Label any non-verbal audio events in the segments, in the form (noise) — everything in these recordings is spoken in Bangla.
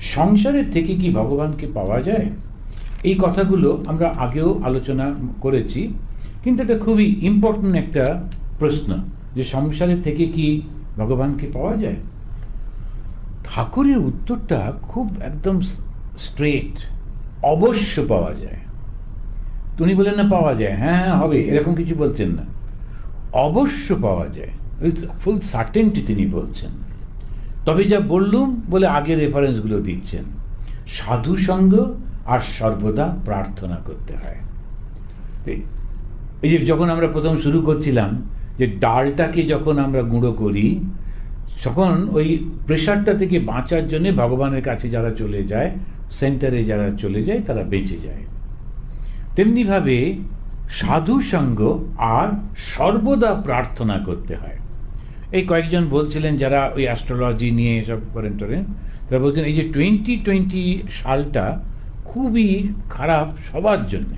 সংসারের থেকে কি ভগবানকে পাওয়া যায়? এই কথাগুলো আমরা আগেও আলোচনা করেছি, কিন্তু এটা খুবই ইম্পর্টেন্ট একটা প্রশ্ন যে সংসারের থেকে কি ভগবানকে পাওয়া যায়? ঠাকুরের উত্তরটা খুব একদম স্ট্রেট অবশ্য পাওয়া যায়। উনি বলেন না পাওয়া যায় হ্যাঁ হবে, এরকম কিছু বলছেন না। অবশ্য পাওয়া যায় ফুল সার্টেনটি তিনি বলছেন। তবে যা বললুম বলে আগে রেফারেন্সগুলো দিচ্ছেন। সাধু সঙ্গ আর সর্বদা প্রার্থনা করতে হয়। এই যে যখন আমরা প্রথম শুরু করছিলাম, যে ডালটাকে যখন আমরা গুঁড়ো করি, তখন ওই প্রেশারটা থেকে বাঁচার জন্য ভগবানের কাছে যারা চলে যায় সেন্টারে যারা চলে যায়, তারা বেঁচে যায়। তেমনিভাবে সাধু সঙ্গ আর সর্বদা প্রার্থনা করতে হয়। এই কয়েকজন বলছিলেন যারা ওই অ্যাস্ট্রোলজি নিয়ে এসব করেন টরেন, তারা বলছেন এই যে টোয়েন্টি টোয়েন্টি সালটা খুবই খারাপ সবার জন্যে।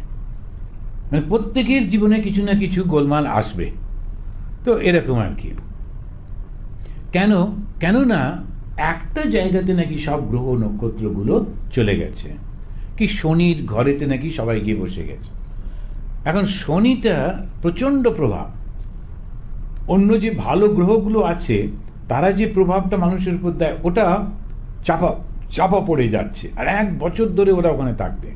মানে প্রত্যেকের জীবনে কিছু না কিছু গোলমাল আসবে। তো এরকম আর কি। কেন, কেননা একটা জায়গাতে নাকি সব গ্রহ নক্ষত্রগুলো চলে গেছে। কি শনির ঘরেতে নাকি সবাই গিয়ে বসে গেছে। এখন শনিটা প্রচণ্ড প্রভাব। অন্য যে ভালো গ্রহগুলো আছে, তারা যে প্রভাবটা মানুষের উপর দেয়, ওটা চাপা চাপা পড়ে যাচ্ছে। আর এক বছর ধরে ওরা ওখানে থাকবে।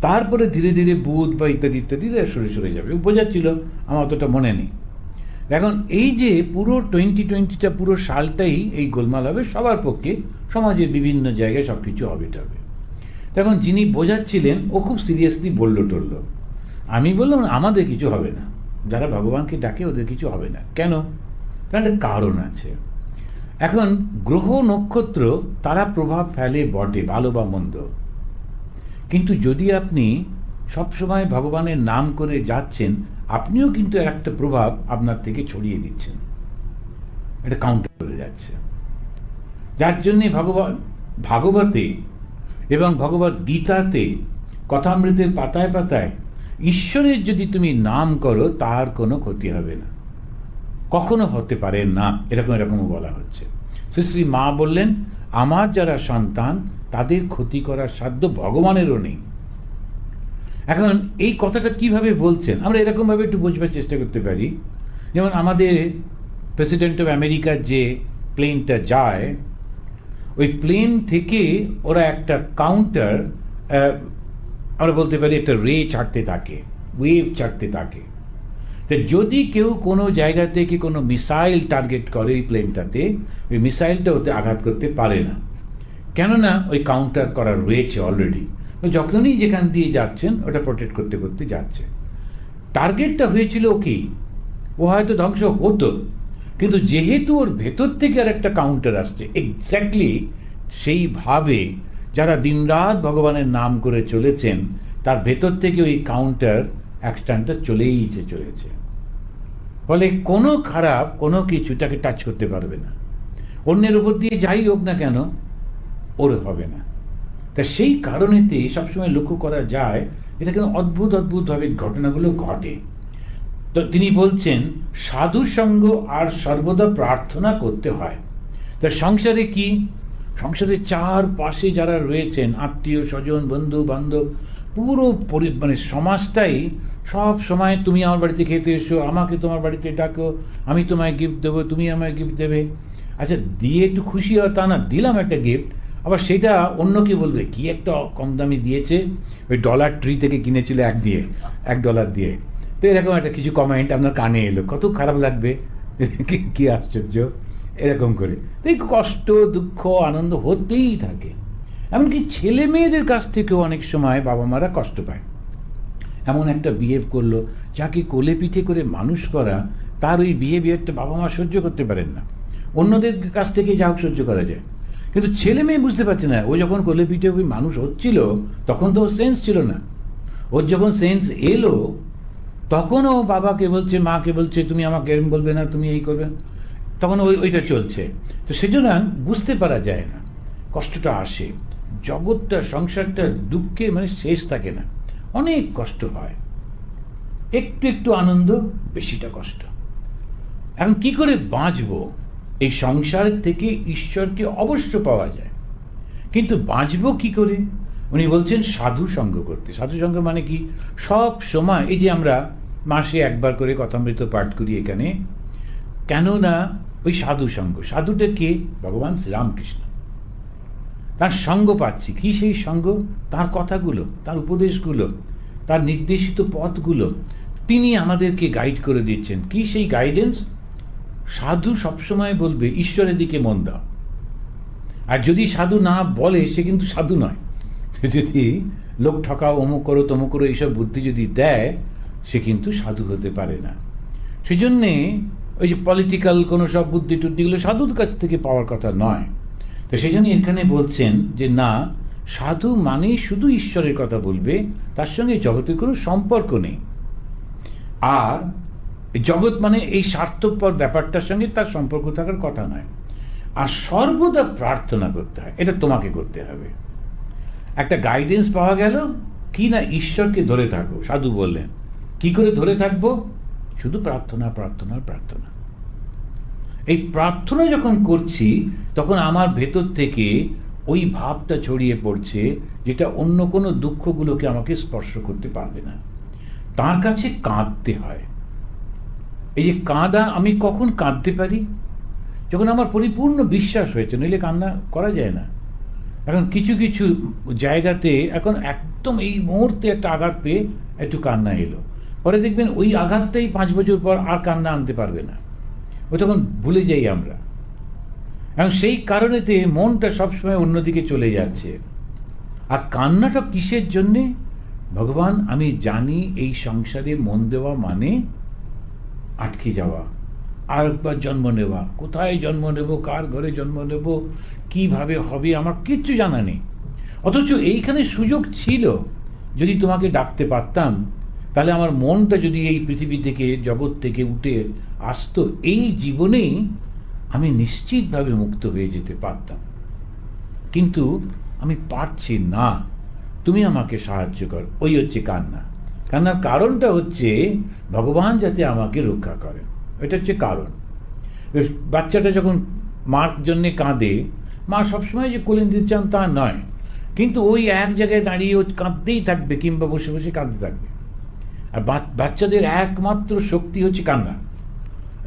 তারপরে ধীরে ধীরে বুধ বা ইত্যাদি ইত্যাদি সরে সরে যাবে। বোঝাচ্ছিল, আমার অতটা মনে নেই। এখন এই যে পুরো টোয়েন্টি টোয়েন্টিটা পুরো সালটাই এই গোলমাল হবে সবার পক্ষে, সমাজের বিভিন্ন জায়গায় সব কিছু হবে টবে। তখন যিনি বোঝাচ্ছিলেন, ও খুব সিরিয়াসলি বলল টলল আমি বললাম, আমাদের কিছু হবে না। যারা ভগবানকে ডাকে, ওদের কিছু হবে না। কেন? তার একটা কারণ আছে। এখন গ্রহ নক্ষত্র, তারা প্রভাব ফেলে বটে, ভালো বা মন্দ। কিন্তু যদি আপনি সবসময় ভগবানের নাম করে যাচ্ছেন, আপনিও কিন্তু একটা প্রভাব আপনার থেকে ছড়িয়ে দিচ্ছেন। এটা কাউন্টার করে যাচ্ছে। যার জন্যে ভগবান, ভাগবতে এবং ভগবত গীতাতে, কথামৃতের পাতায় পাতায় ঈশ্বরের যদি তুমি নাম করো, তার কোনো ক্ষতি হবে না। কখনো হতে পারে না, এরকম এরকমও বলা হচ্ছে। শ্রী শ্রী মা বললেন, আমার যারা সন্তান, তাদের ক্ষতি করার সাধ্য ভগবানেরও নেই। এখন এই কথাটা কীভাবে বলছেন? আমরা এরকমভাবে একটু বোঝবার চেষ্টা করতে পারি। যেমন আমাদের প্রেসিডেন্ট অফ আমেরিকার যে প্লেনটা যায়, ওই প্লেন থেকে ওরা একটা কাউন্টার আমরা বলতে পারি একটা রে ছাড়তে থাকে ওয়েভ ছাড়তে থাকে যদি কেউ কোনো জায়গা থেকে কোনো মিসাইল টার্গেট করে ওই প্লেনটাতে ওই মিসাইলটা ওতে আঘাত করতে পারে না। কেননা ওই কাউন্টার করা রয়েছে অলরেডি যখনই যেখান দিয়ে যাচ্ছেন, ওটা প্রোটেক্ট করতে করতে যাচ্ছে। টার্গেটটা হয়েছিল ওকেই ও হয়তো ধ্বংস হতো। কিন্তু যেহেতু ওর ভেতর থেকে আর একটা কাউন্টার আসছে এক্স্যাক্টলি সেইভাবে যারা দিনরাত ভগবানের নাম করে চলেছেন, তার ভেতর থেকে ওই কাউন্টার অ্যাকশনটা চলেই চলেছে। ফলে কোনো খারাপ, কোনো কিছু তাকে টাচ করতে পারবে না। অন্যের উপর দিয়ে যাই হোক না কেন, ওর হবে না। তা সেই কারণেতে সবসময় লক্ষ্য করা যায়, এটা কিন্তু অদ্ভুত, অদ্ভুতভাবে ঘটনাগুলো ঘটে। তো তিনি বলছেন সাধু সঙ্গ আর সর্বদা প্রার্থনা করতে হয়। তা সংসারে কি? সংসারের চার পাশে যারা রয়েছেন, আত্মীয় স্বজন, বন্ধু, বান্ধব, পুরো মানে সমাজটাই সব সময় তুমি আমার বাড়িতে খেতে এসো, আমাকে তোমার বাড়িতে ডাকো, আমি তোমায় গিফট দেবো, তুমি আমায় গিফট দেবে। আচ্ছা দিয়ে একটু খুশি হয় তা না, দিলাম একটা গিফট আবার সেটা অন্য কি বলবে, কি একটা কম দামি দিয়েছে? ওই ডলার ট্রি থেকে কিনেছিল এক দিয়ে, এক ডলার দিয়ে। তো এরকম একটা কিছু কমেন্ট আপনার কানে এলো, কত খারাপ লাগবে? (laughs) কি আশ্চর্য। এরকম করে। তো এই কষ্ট, দুঃখ, আনন্দ হতেই থাকে। এমনকি ছেলে মেয়েদের কাছ থেকেও অনেক সময় বাবা মারা কষ্ট পায়। এমন একটা বিহেভ করল, যাকে কোলে পিঠে করে মানুষ করা, তার ওই বিহেভিয়ারটা বাবা মা সহ্য করতে পারেন না। অন্যদের কাছ থেকে যা হোক সহ্য করা যায়। কিন্তু ছেলে মেয়ে বুঝতে পারছে না, ও যখন কোলে পিঠে ওই মানুষ হচ্ছিল, তখন তো ওর সেন্স ছিল না। ওর যখন সেন্স এলো তখন ও বাবাকে বলছে, মাকে বলছে, তুমি আমাকে এরম বলবে না, তুমি এই করবে তখন ওই ওইটা চলছে। তো সেজন্য বুঝতে পারা যায় না। কষ্টটা আসে। জগৎটা, সংসারটা, দুঃখে মানে শেষ থাকে না। অনেক কষ্ট হয়। একটু একটু আনন্দ, বেশিটা কষ্ট। এখন কি করে বাঁচব? এই সংসার থেকে ঈশ্বরকে অবশ্য পাওয়া যায়। কিন্তু বাঁচবো কি করে? উনি বলছেন সাধু সঙ্গ করতে। সাধু সঙ্গ মানে কি? সব সময়, এই যে আমরা মাসে একবার করে কথামৃত পাঠ করি এখানে, কেননা ওই সাধু সঙ্গ। সাধুটা কে? ভগবান শ্রীরামকৃষ্ণ। তার সঙ্গ পাচ্ছি। কি সেই সঙ্গ? তার কথাগুলো, তার উপদেশগুলো, তার নির্দেশিত পথগুলো। তিনি আমাদেরকে গাইড করে দিচ্ছেন। কি সেই গাইডেন্স সাধু সবসময় বলবে, ঈশ্বরের দিকে মন দাও। আর যদি সাধু না বলে, সে কিন্তু সাধু নয়। সে যদি লোক ঠকাও, অমুক করো, তমুক করো, এইসব বুদ্ধি যদি দেয়, সে কিন্তু সাধু হতে পারে না। সেজন্যে ওই যে পলিটিক্যাল কোনো সব বুদ্ধি টুদ্ধিগুলো সাধুর কাছ থেকে পাওয়ার কথা নয়। তো সেই জন্য এখানে বলছেন যে, না, সাধু মানেই শুধু ঈশ্বরের কথা বলবে, তার সঙ্গে জগতের কোনো সম্পর্ক নেই। আর জগৎ মানে এই স্বার্থপর ব্যাপারটার সঙ্গে তার সম্পর্ক থাকার কথা নয়। আর সর্বদা প্রার্থনা করতে হয়, এটা তোমাকে করতে হবে। একটা গাইডেন্স পাওয়া গেল, কি না ঈশ্বরকে ধরে থাকো সাধু বললেন। কি করে ধরে থাকব? শুধু প্রার্থনা প্রার্থনা প্রার্থনা। এই প্রার্থনা যখন করছি, তখন আমার ভেতর থেকে ওই ভাবটা ছড়িয়ে পড়ছে যেটা অন্য কোনো দুঃখগুলোকে আমাকে স্পর্শ করতে পারবে না। তার কাছে কাঁদতে হয়। এই যে কাঁদা আমি কখন কাঁদতে পারি? যখন আমার পরিপূর্ণ বিশ্বাস হয়েছে, নইলে কান্না করা যায় না। এখন কিছু কিছু জায়গাতে এখন একদম এই মুহূর্তে একটা আঘাত পেয়ে একটু কান্না এলো। পরে দেখবেন ওই আঘাতটাই পাঁচ বছর পর আর কান্না আনতে পারবে না। ও তখন ভুলে যাই আমরা। এবং সেই কারণেতে মনটা সবসময় অন্যদিকে চলে যাচ্ছে। আর কান্নাটা কিসের জন্যে? ভগবান, আমি জানি এই সংসারে মন দেওয়া মানে আটকে যাওয়া। আর একবার জন্ম নেওয়া। কোথায় জন্ম নেব? কার ঘরে জন্ম নেব? কীভাবে হবে? আমার কিচ্ছু জানা নেই। অথচ এইখানে সুযোগ ছিল। যদি তোমাকে ডাকতে পারতাম তাহলে আমার মনটা যদি এই পৃথিবী থেকে, জগৎ থেকে উঠে আসতো, এই জীবনেই আমি নিশ্চিতভাবে মুক্ত হয়ে যেতে পারতাম। কিন্তু আমি পারছি না। তুমি আমাকে সাহায্য কর। ওই হচ্ছে কান্না। কান্নার কারণটা হচ্ছে ভগবান যাতে আমাকে রক্ষা করেন। এটা হচ্ছে কারণ। বাচ্চাটা যখন মার জন্যে কাঁদে, মা সবসময় যে কোলে দিতে চান তা নয়। কিন্তু ওই এক জায়গায় দাঁড়িয়ে ও কাঁদতেই থাকবে কিংবা বসে বসে কাঁদতে থাকবে। আর বাচ্চাদের একমাত্র শক্তি হচ্ছে কান্না।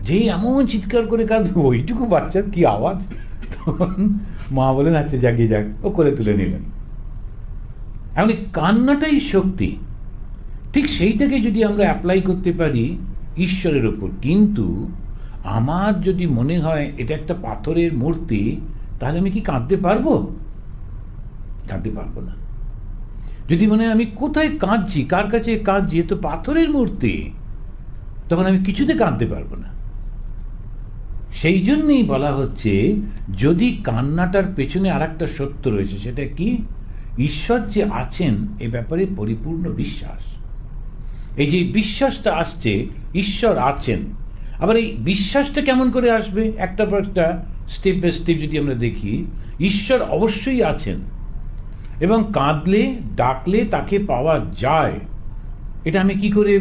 যেই এমন চিৎকার করে কাঁদবে, ওইটুকু বাচ্চার কি আওয়াজ? তখন মা বলেন আচ্ছা জাগিয়ে যাক। ও করে তুলে নিলেন। এমন কান্নাটাই শক্তি। ঠিক সেইটাকে যদি আমরা অ্যাপ্লাই করতে পারি ঈশ্বরের ওপর কিন্তু আমার যদি মনে হয় এটা একটা পাথরের মূর্তি, তাহলে আমি কি কাঁদতে পারব? কাঁদতে পারব না। যদি মনে আমি কোথায় কাঁদছি, কার কাছে কাঁদছি, এ তো পাথরের মূর্তি, তখন আমি কিছুতে কাঁদতে পারব না। সেই জন্যই বলা হচ্ছে, যদি কান্নাটার পেছনে আর একটা সত্য রয়েছে, সেটা কি? ঈশ্বর যে আছেন, এ ব্যাপারে পরিপূর্ণ বিশ্বাস। এই যে বিশ্বাসটা আসছে, ঈশ্বর আছেন, আবার এই বিশ্বাসটা কেমন করে আসবে? একটা পর একটা স্টেপ বাই স্টেপ যদি আমরা দেখি, ঈশ্বর অবশ্যই আছেন। এবং কাঁদলে, ডাকলে তাকে পাওয়া যায়। এটা আমি কি করে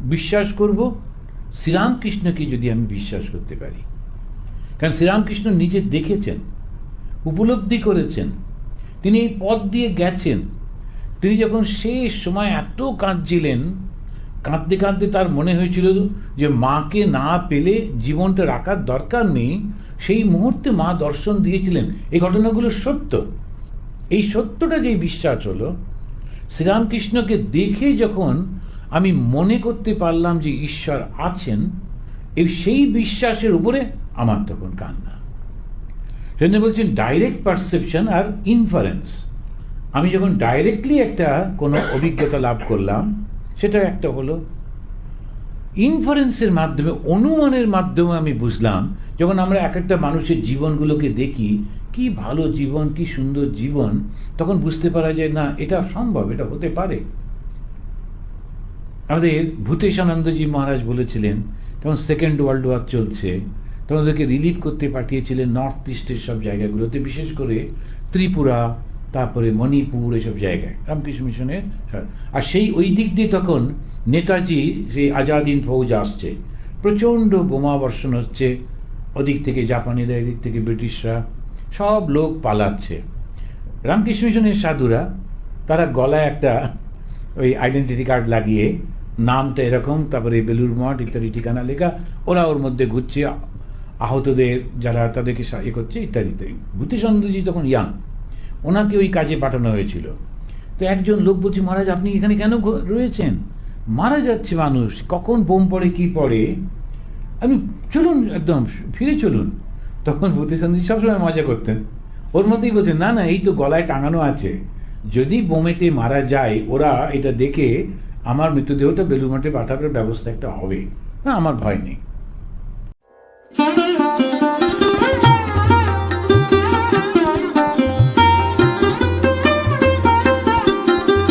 বিশ্বাস করব? শ্রীরামকৃষ্ণকে যদি আমি বিশ্বাস করতে পারি। কারণ শ্রীরামকৃষ্ণ নিজে দেখেছেন, উপলব্ধি করেছেন, তিনি এই পথ দিয়ে গেছেন। তিনি যখন শেষ সময় এত কাঁদছিলেন, কাঁদতে কাঁদতে তার মনে হয়েছিল যে মাকে না পেলে জীবনটা রাখার দরকার নেই। সেই মুহূর্তে মা দর্শন দিয়েছিলেন। এই ঘটনাগুলো সত্য। এই সত্যটা যেই বিশ্বাস হলো, শ্রীরামকৃষ্ণকে দেখে যখন আমি মনে করতে পারলাম যে ঈশ্বর আছেন এই সেই বিশ্বাসের উপরে আমার তখন কান্না। সেজন্য বলছেন ডাইরেক্ট পারসেপশন আর ইনফারেন্স আমি যখন ডাইরেক্টলি একটা কোনো অভিজ্ঞতা লাভ করলাম, সেটা একটা হলো ইনফারেন্সের মাধ্যমে, অনুমানের মাধ্যমে আমি বুঝলাম, যখন আমরা এক একটা মানুষের জীবনগুলোকে দেখি কি ভালো জীবন, কি সুন্দর জীবন, তখন বুঝতে পারা যায়, না, এটা সম্ভব, এটা হতে পারে। আমাদের ভূতেশানন্দজি মহারাজ বলেছিলেন, তখন সেকেন্ড ওয়ার্ল্ড ওয়ার চলছে, তখন ওদেরকে রিলিভ করতে পাঠিয়েছিলেন নর্থ ইস্টের সব জায়গাগুলোতে, বিশেষ করে ত্রিপুরা, তারপরে মণিপুর, এসব জায়গায়, রামকৃষ্ণ মিশনের আর সেই ওই দিক দিয়ে তখন নেতাজি সেই আজাদিন ফৌজ আসছে, প্রচণ্ড বোমা বর্ষণ হচ্ছে, ওদিক থেকে জাপানিরা এদিক থেকে ব্রিটিশরা। সব লোক পালাচ্ছে। রামকৃষ্ণ মিশনের সাধুরা, তারা গলায় একটা ওই আইডেন্টিটি কার্ড লাগিয়ে নামটা এরকম, তারপরে বেলুর মঠ ইত্যাদি ঠিকানা লেখা, ওরা ওর মধ্যে ঘুরছে, আহতদের যারা তাদেরকে ইয়ে করছে ইত্যাদি ইত্যাদি ভূতিচন্দ্রজি তখন ইয়াং ওনাকে ওই কাজে পাঠানো হয়েছিল। তো একজন লোক বলছে, মহারাজ, আপনি এখানে কেন রয়েছেন? মারা যাচ্ছে মানুষ, কখন বোম পড়ে, কি পড়ে? আমি চলুন, একদম ফিরে চলুন। তখন ভূতিচন্দ্রজি সবসময় মজা করতেন। ওর মধ্যেই বলছেন না না, এই তো গলায় টাঙানো আছে। যদি বোমেতে মারা যায়, ওরা এটা দেখে আমার মৃতদেহটা বেলুমাঠে মঠে পাঠাবার ব্যবস্থা একটা হবে। না, আমার ভয় নেই।